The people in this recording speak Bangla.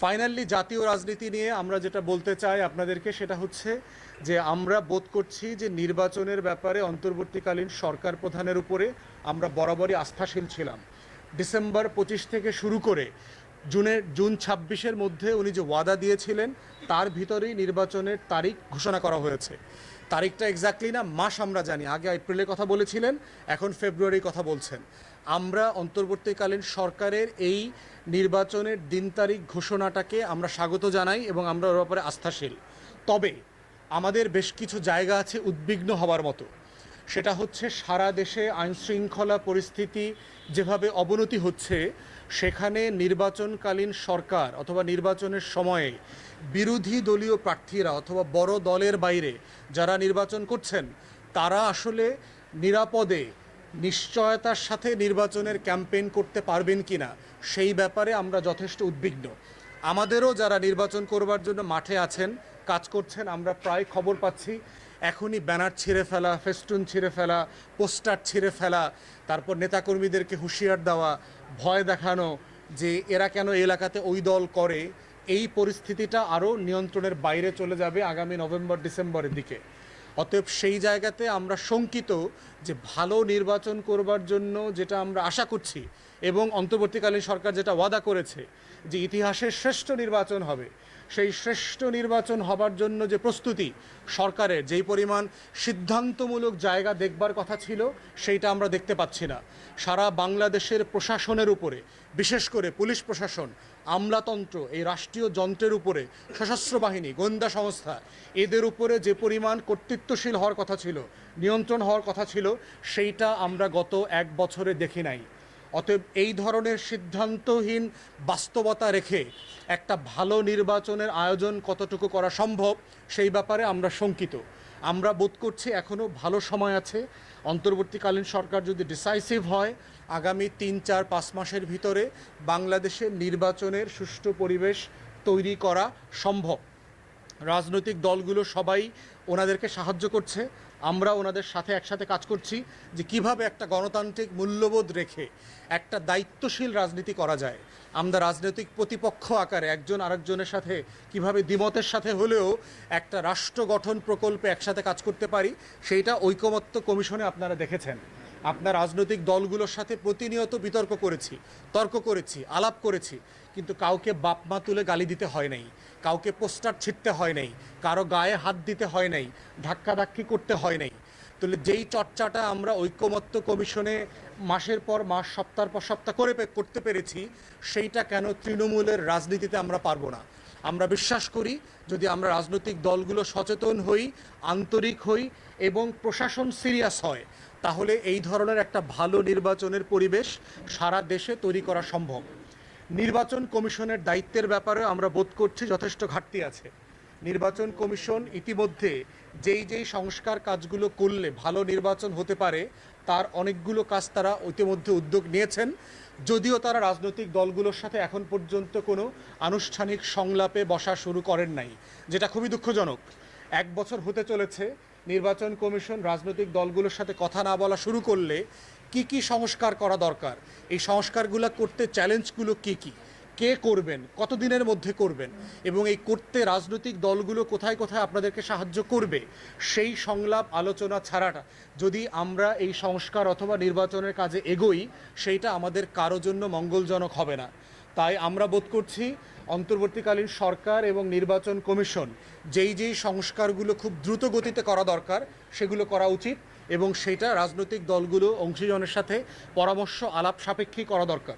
ফাইনালি জাতীয় রাজনীতি নিয়ে আমরা যেটা বলতে চাই আপনাদেরকে সেটা হচ্ছে যে আমরা বোধ করছি যে নির্বাচনের ব্যাপারে অন্তর্বর্তীকালীন সরকার প্রধানের উপরে আমরা বরাবরই আস্থাশীল ছিলাম। ডিসেম্বর পঁচিশ থেকে শুরু করে জুনের জুন ছাব্বিশের মধ্যে উনি যে ওয়াদা দিয়েছিলেন, তার ভিতরেই নির্বাচনের তারিখ ঘোষণা করা হয়েছে। তারিখটা এক্স্যাক্টলি না, মাস আমরা জানি। আগে এপ্রিলের কথা বলেছিলেন, এখন ফেব্রুয়ারির কথা বলছেন। আমরা অন্তর্বর্তীকালীন সরকারের এই নির্বাচনের দিন তারিখ ঘোষণাটাকে আমরা স্বাগত জানাই এবং আমরা ওর ব্যাপারে আস্থাশীল। তবে আমাদের বেশ কিছু জায়গা আছে উদ্বিগ্ন হওয়ার মতো। সেটা হচ্ছে সারা দেশে আইনশৃঙ্খলা পরিস্থিতি যেভাবে অবনতি হচ্ছে, সেখানে নির্বাচনকালীন সরকার অথবা নির্বাচনের সময়ে বিরোধী দলীয় প্রার্থীরা অথবা বড় দলের বাইরে যারা নির্বাচন করছেন, তারা আসলে নিরাপদে, নিশ্চয়তার সাথে নির্বাচনের ক্যাম্পেইন করতে পারবেন কিনা, সেই ব্যাপারে আমরা যথেষ্ট উদ্বিগ্ন। আমাদেরও যারা নির্বাচন করবার জন্য মাঠে আছেন, কাজ করছেন, আমরা প্রায় খবর পাচ্ছি। এখনই ব্যানার ছিঁড়ে ফেলা, ফেস্টুন ছিঁড়ে ফেলা, পোস্টার ছিঁড়ে ফেলা, তারপর নেতাকর্মীদেরকে হুঁশিয়ার দেওয়া, ভয় দেখানো যে এরা কেন এলাকাতে ওই দল করে, এই পরিস্থিতিটা আরও নিয়ন্ত্রণের বাইরে চলে যাবে আগামী নভেম্বর, ডিসেম্বরের দিকে। অতএব সেই জায়গাতে আমরা শঙ্কিত যে ভালো নির্বাচন করবার জন্য যেটা আমরা আশা করছি এবং অন্তর্বর্তীকালীন সরকার যেটা ওয়াদা করেছে যে ইতিহাসের শ্রেষ্ঠ নির্বাচন হবে, সেই শ্রেষ্ঠ নির্বাচন হবার জন্য যে প্রস্তুতি সরকারের, যেই পরিমাণ সিদ্ধান্তমূলক জায়গা দেখবার কথা ছিল, সেইটা আমরা দেখতে পাচ্ছি না। সারা বাংলাদেশের প্রশাসনের উপরে, বিশেষ করে পুলিশ প্রশাসন, আমলাতন্ত্র, এই রাষ্ট্রীয় যন্ত্রের উপরে, সশস্ত্র বাহিনী, গোয়েন্দা সংস্থা, এদের উপরে যে পরিমাণ কর্তৃত্বশীল হওয়ার কথা ছিল, নিয়ন্ত্রণ হওয়ার কথা ছিল, সেইটা আমরা গত এক বছরে দেখি নাই। অতএব এই ধরনের সিদ্ধান্তহীন বাস্তবতা রেখে একটা ভালো নির্বাচনের আয়োজন কতটুকু করা সম্ভব, সেই ব্যাপারে আমরা শঙ্কিত। আমরা বোধ করছি এখনও ভালো সময় আছে। অন্তর্বর্তীকালীন সরকার যদি ডিসাইসিভ হয়, আগামী তিন, চার, পাঁচ মাসের ভিতরে বাংলাদেশের নির্বাচনের সুষ্ঠু পরিবেশ তৈরি করা সম্ভব। রাজনৈতিক দলগুলো সবাই ওনাদেরকে সাহায্য করছে। আমরা ওনাদের সাথে একসাথে কাজ করছি যে কীভাবে একটা গণতান্ত্রিক মূল্যবোধ রেখে একটা দায়িত্বশীল রাজনীতি করা যায়। আমরা রাজনৈতিক প্রতিপক্ষ আকারে একজন আরেকজনের সাথে কীভাবে দ্বিমতের সাথে হলেও একটা রাষ্ট্র গঠন প্রকল্পে একসাথে কাজ করতে পারি, সেইটা ঐকমত্য কমিশনে আপনারা দেখেছেন। আপনার রাজনৈতিক দলগুলোর সাথে প্রতিনিয়ত বিতর্ক করেছি, তর্ক করেছি, আলাপ করেছি, কিন্তু কাউকে বাপমা তুলে গালি দিতে হয় নাই, কাউকে পোস্টার ছিটতে হয় নাই, কারও গায়ে হাত দিতে হয় নাই ধাক্কাধাক্কি করতে হয় নাই। তাহলে যেই চর্চাটা আমরা ঐক্যমত্য কমিশনে মাসের পর মাস সপ্তাহ পর সপ্তাহ করে করতে পেরেছি, সেইটা কেন তৃণমূলের রাজনীতিতে আমরা পারব না? আমরা বিশ্বাস করি, যদি আমরা রাজনৈতিক দলগুলো সচেতন হই, আন্তরিক হই এবং প্রশাসন সিরিয়াস হয় তাহলে এই ধরনের একটা ভালো নির্বাচনের পরিবেশ সারা দেশে তৈরি করা সম্ভব। নির্বাচন কমিশনের দায়িত্বের ব্যাপারে আমরা বোধ করছি যথেষ্ট ঘাটতি আছে। নির্বাচন কমিশন ইতিমধ্যে যেই যেই সংস্কার কাজগুলো করলে ভালো নির্বাচন হতে পারে, তার অনেকগুলো কাজ তারা ইতিমধ্যে উদ্যোগ নিয়েছেন। যদিও তারা রাজনৈতিক দলগুলোর সাথে এখন পর্যন্ত কোনো আনুষ্ঠানিক সংলাপে বসা শুরু করেন নাই, যেটা খুবই দুঃখজনক। এক বছর হতে চলেছে নির্বাচন কমিশন রাজনৈতিক দলগুলোর সাথে কথা না বলা শুরু করলে কি কি সংস্কার করা দরকার? এই সংস্কারগুলো করতে চ্যালেঞ্জগুলো কি কি? কে করবেন? কতদিনের মধ্যে করবেন? এবং এই করতে রাজনৈতিক দলগুলো কোথায় কোথায় আপনাদেরকে সাহায্য করবে? সেই সংলাপ আলোচনা ছাড়াটা যদি আমরা এই সংস্কার অথবা নির্বাচনের কাজে এগোই, সেইটা আমাদের কারও জন্য মঙ্গলজনক হবে না। তাই আমরা বোধ করছি অন্তর্বর্তীকালীন সরকার এবং নির্বাচন কমিশন যেই যেই সংস্কারগুলো খুব দ্রুত গতিতে করা দরকার সেগুলো করা উচিত এবং সেটা রাজনৈতিক দলগুলো অংশীজনের সাথে পরামর্শ আলাপ সাপেক্ষেই করা দরকার।